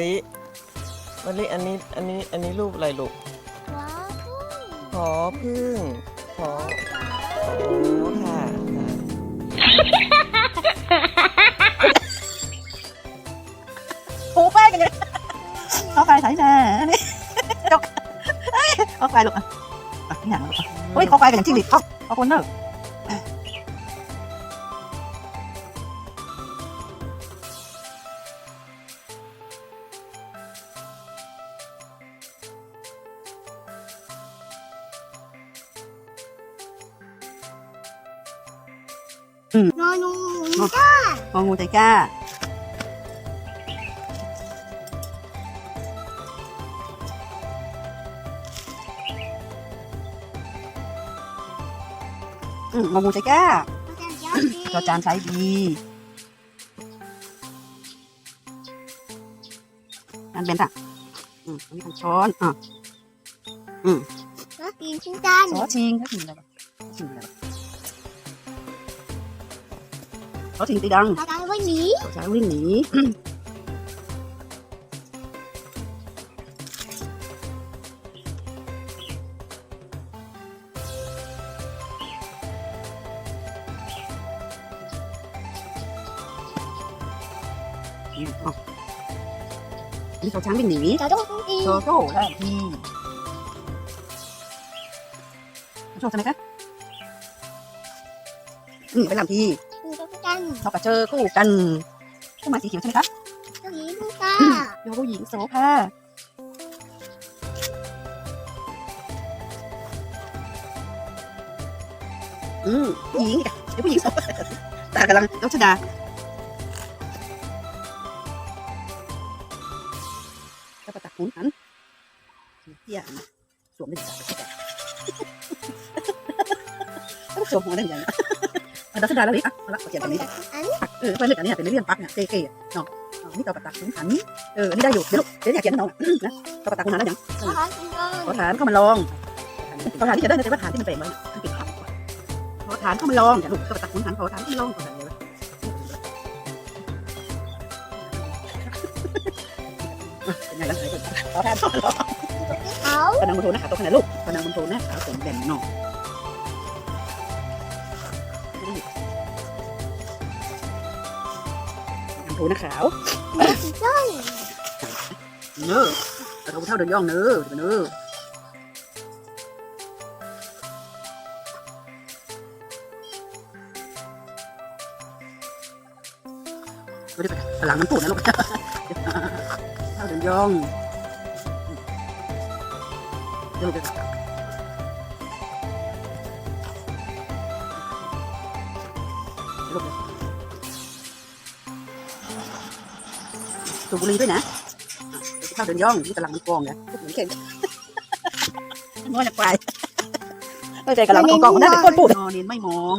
ลิมะลิอันนี้อันนี้อันนี้รูปอะไรลูกว้าวพึ่งหอพึ่งหอจ๋าโอ้ค่ะค่ะโอ้แป้งกันเลยเอาไฟใส่แน่นี่จกเอ้ยเอาไฟลูกอะอะนี่อย่างลูกอะเฮ้ยเขาไฟกันอย่างจริงดิเขาเขาคนเนอะ อืมน้องหนูมองงูใจกล้า อืมมองงูใจกล้าจอจานใช้ดีอันเป็นอะ อืมอันนี้เป็นช้อน อะแล้วกินชิ้นกันซอสชิงเขาชิงอะไรบ้างชิงอะไรบ้าง ซอสชิงตีดังตาตาไว้หนีซอสช้างวิ่งหนีนี่อะนี่ซอสช้างวิ่งหนีตาต้องกินโจโจ้ได้ทีโชว์ใช่ไหมคะอืมเป็นลำทีกินกัน เราก็เจอคู่กันคู่หมาสีเขียวใช่ไหมคะเจ้าหญิงพึ่งตาโยผู้หญิงโสภาอืมผู้หญิงเดี๋ยวผู้หญิงโสภาตากำลังยกชดาแล้วก็ตักขุนหันเที่ยนะสวมได้ยังไงต้องสวมหัวได้ยังไง นะเอาดัชดาแล้วอีกอะเอาละเอาเขียนตรงนี้อันเออเพื่อนเลือกอันนี้เป็นเรื่องปักเนี่ยเก๋ๆเนาะอ๋อนี่ตัวปะตักขุนหันเอออันนี้ได้อยู่เดี๋ยวลูกเดี๋ยวอยากเขียนให้น้องนะตัวปะตักขุนหันได้ยังอาหารกินเลยขอฐานเข้ามาลองขอฐานที่จะได้แต่ว่าฐานที่มันเปรมไว้มันปิดขับขอฐานเข้ามาลองอย่าลูกตัวปะตักขุนหันขอฐานเข้ามาลองขอฐานเลยวะเป็นไงล่ะขอฐานเข้ามาลองเขากำลังบนโทนะขาตัวขนาดลูกกำลังบนโทนะขาผมแบนเนาะกำลังโทนะขาวสีส้มเนื้อแต่เราเท่าเดินย่องเนื้อเนื้อไม่ได้ไปพลังมันปูนะลูกเท่าเดินย่องเดี๋ยวลูกไปลูก สูบบุหรี่ด้วยนะข้าวเดินย่องที่กำลังมีกองนะพวกหนูเก่งน้อยจะไปเข้าใจกำลังกองกองนั่นแต่คนพูดนอนเนไม่มอง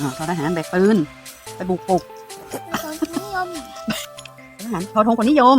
อ่าทอทหารแบกปืน ไปบุกปลุกคนนิยมทหารทอทงคนนิยม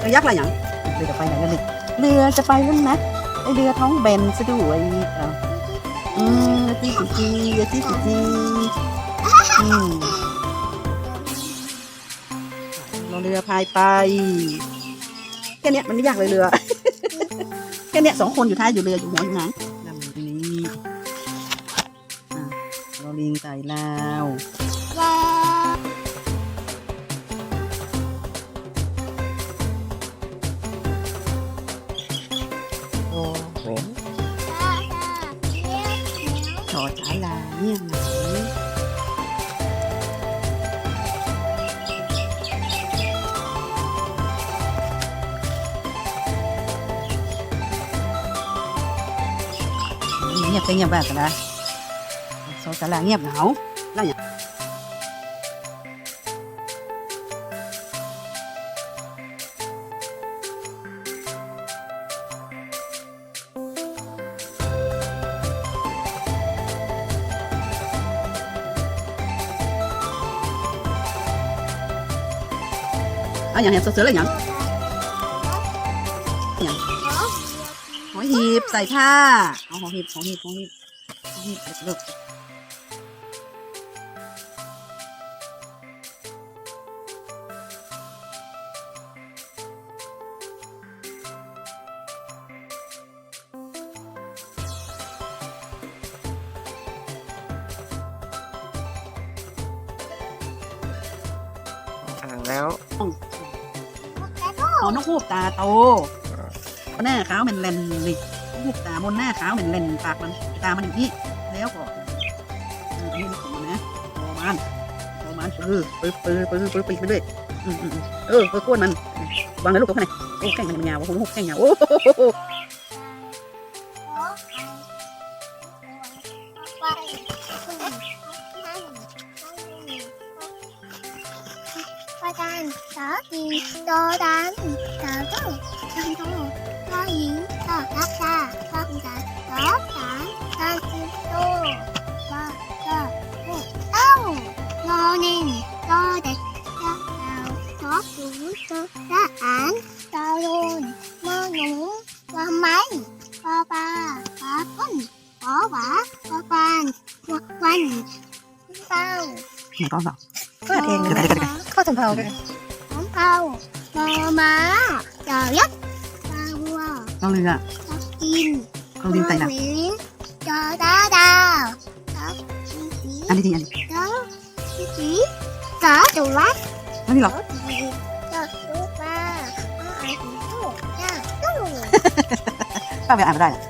เรือยักษ์อะไรอย่างเรือจะไปไหนกันเลยเรือจะไปแล้วนะไอเรือท้องแบนซะด้วยอืมจีจีจีจีจีจีอืมเราเรือพายไปแค่เนี้ยมันไม่ยากเลยเรือแค่เนี้ยสองคนอยู่ท้ายอยู่เรืออยู่หัวอยู่หางนี้อะเราลิงไต่ลาวาลาเนี่ยไหนเงียบ อะอย่างเนี้ยเสืออะไรอย่างหอหีบใส่ผ้าเอาหอหีบหอหีบหอหีบหอหีบใส่ลูกอ่างแล้ว เอานกฮูกตาโตหน้าขาวเป็นเลนเลยนกฮูกตาบนหน้าขาวเป็นเลนปากมันตามันอย่างนี้แล้วก็อ่าอันนี้มันของมันนะโอมันโอมันปื้อปื้อปื้อปื้อปื้อปีกไปเรื่อยอือืมอืมเออเออก้นมันวางในลูกตัวข้างในโอ้แข้งมันยาวโอ้โหแข้งยาวโอ้โห花蛋、打点、多蛋、打豆、上豆、多盐、多鸭蛋、放蛋、多蛋、三十多、八個、六歐、多年、多滴、一牛、多股、多一眼、多亂、多勇、多米、多霸、多分、多畫、多慣、多棍、包。唔講法。 ก้นปอหวาปอปานววันเป้าไหนก้อนเปล่าก็เองเดี๋ยวเดี๋ยวเดี๋ยวข้าวสำเภากันน้องเป้ามอม้าจอยักษ์ปลาวัวเราเรือตะกินเราลินไตหนักหมิงจอดาดาวตะกีสีอันนี้จริงอันนี้ตะกีสีตะจุลัดอันนี้เหรอตะจุปลาอาไอหูจ้าตู้ป้าไปอ่านมาได้เหรอ